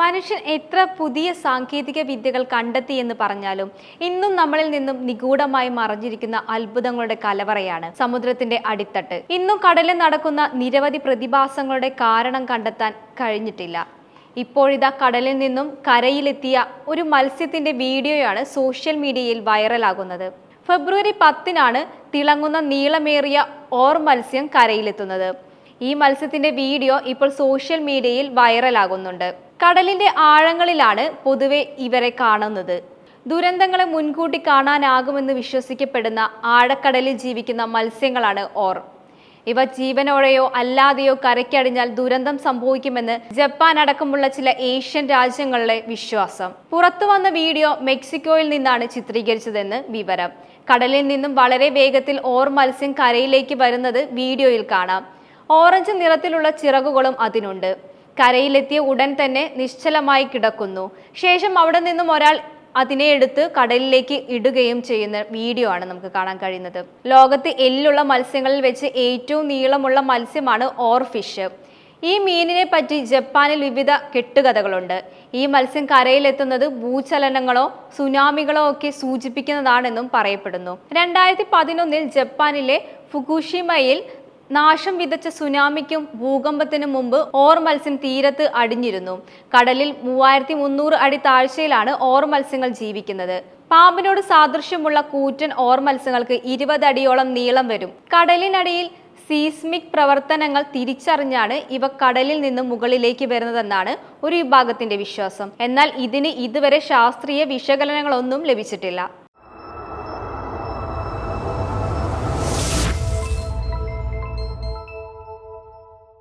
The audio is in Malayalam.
മനുഷ്യൻ എത്ര പുതിയ സാങ്കേതിക വിദ്യകൾ കണ്ടെത്തി എന്ന് പറഞ്ഞാലും ഇന്നും നമ്മളിൽ നിന്നും നിഗൂഢമായി മറഞ്ഞിരിക്കുന്ന അത്ഭുതങ്ങളുടെ കലവറയാണ് സമുദ്രത്തിന്റെ അടിത്തട്ട്. ഇന്നും കടലിൽ നടക്കുന്ന നിരവധി പ്രതിഭാസങ്ങളുടെ കാരണം കണ്ടെത്താൻ കഴിഞ്ഞിട്ടില്ല. ഇപ്പോഴിതാ കടലിൽ നിന്നും കരയിലെത്തിയ ഒരു മത്സ്യത്തിന്റെ വീഡിയോയാണ് സോഷ്യൽ മീഡിയയിൽ വൈറലാകുന്നത്. ഫെബ്രുവരി പത്തിനാണ് തിളങ്ങുന്ന നീളമേറിയ ഓർ മത്സ്യം കരയിലെത്തുന്നത്. ഈ മത്സ്യത്തിന്റെ വീഡിയോ ഇപ്പോൾ സോഷ്യൽ മീഡിയയിൽ വൈറലാകുന്നുണ്ട് കടലിന്റെ ആഴങ്ങളിലാണ് പൊതുവെ ഇവരെ കാണുന്നത്. ദുരന്തങ്ങളെ മുൻകൂട്ടി കാണാനാകുമെന്ന് വിശ്വസിക്കപ്പെടുന്ന ആഴക്കടലിൽ ജീവിക്കുന്ന മത്സ്യങ്ങളാണ് ഓർ. ഇവ ജീവനോടെയോ അല്ലാതെയോ കരയ്ക്കടിഞ്ഞാൽ ദുരന്തം സംഭവിക്കുമെന്ന് ജപ്പാൻ അടക്കമുള്ള ചില ഏഷ്യൻ രാജ്യങ്ങളിലെ വിശ്വാസം. പുറത്തു വന്ന വീഡിയോ മെക്സിക്കോയിൽ നിന്നാണ് ചിത്രീകരിച്ചതെന്ന് വിവരം. കടലിൽ നിന്നും വളരെ വേഗത്തിൽ ഓർ മത്സ്യം കരയിലേക്ക് വരുന്നത് വീഡിയോയിൽ കാണാം. ഓറഞ്ച് നിറത്തിലുള്ള ചിറകുകളും അതിനുണ്ട്. കരയിലെത്തിയ ഉടൻ തന്നെ നിശ്ചലമായി കിടക്കുന്നു. ശേഷം അവിടെ നിന്നും ഒരാൾ അതിനെ എടുത്ത് കടലിലേക്ക് ഇടുകയും ചെയ്യുന്ന വീഡിയോ ആണ് നമുക്ക് കാണാൻ കഴിയുന്നത്. ലോകത്ത് എല്ലുള്ള മത്സ്യങ്ങളിൽ വെച്ച് ഏറ്റവും നീളമുള്ള മത്സ്യമാണ് ഓർ ഫിഷ് ഈ മീനിനെ പറ്റി ജപ്പാനിൽ വിവിധ കെട്ടുകഥകളുണ്ട്. ഈ മത്സ്യം കരയിലെത്തുന്നത് ഭൂചലനങ്ങളോ സുനാമികളോ ഒക്കെ സൂചിപ്പിക്കുന്നതാണെന്നും പറയപ്പെടുന്നു. രണ്ടായിരത്തി പതിനൊന്നിൽ ജപ്പാനിലെ ഫുകുഷിമയിൽ നാശം വിതച്ച സുനാമിക്കും ഭൂകമ്പത്തിനും മുമ്പ് ഓർ മത്സ്യം തീരത്ത് അടിഞ്ഞിരുന്നു. കടലിൽ മൂവായിരത്തി മുന്നൂറ് അടി താഴ്ചയിലാണ് ഓർ മത്സ്യങ്ങൾ ജീവിക്കുന്നത്. പാമ്പിനോട് സാദൃശ്യമുള്ള കൂറ്റൻ ഓർ മത്സ്യങ്ങൾക്ക് ഇരുപത് അടിയോളം നീളം വരും. കടലിനടിയിൽ സീസ്മിക് പ്രവർത്തനങ്ങൾ തിരിച്ചറിഞ്ഞാണ് ഇവ കടലിൽ നിന്ന് മുകളിലേക്ക് വരുന്നതെന്നാണ് ഒരു വിഭാഗത്തിന്റെ വിശ്വാസം. എന്നാൽ ഇതിന് ഇതുവരെ ശാസ്ത്രീയ വിശകലനങ്ങളൊന്നും ലഭിച്ചിട്ടില്ല.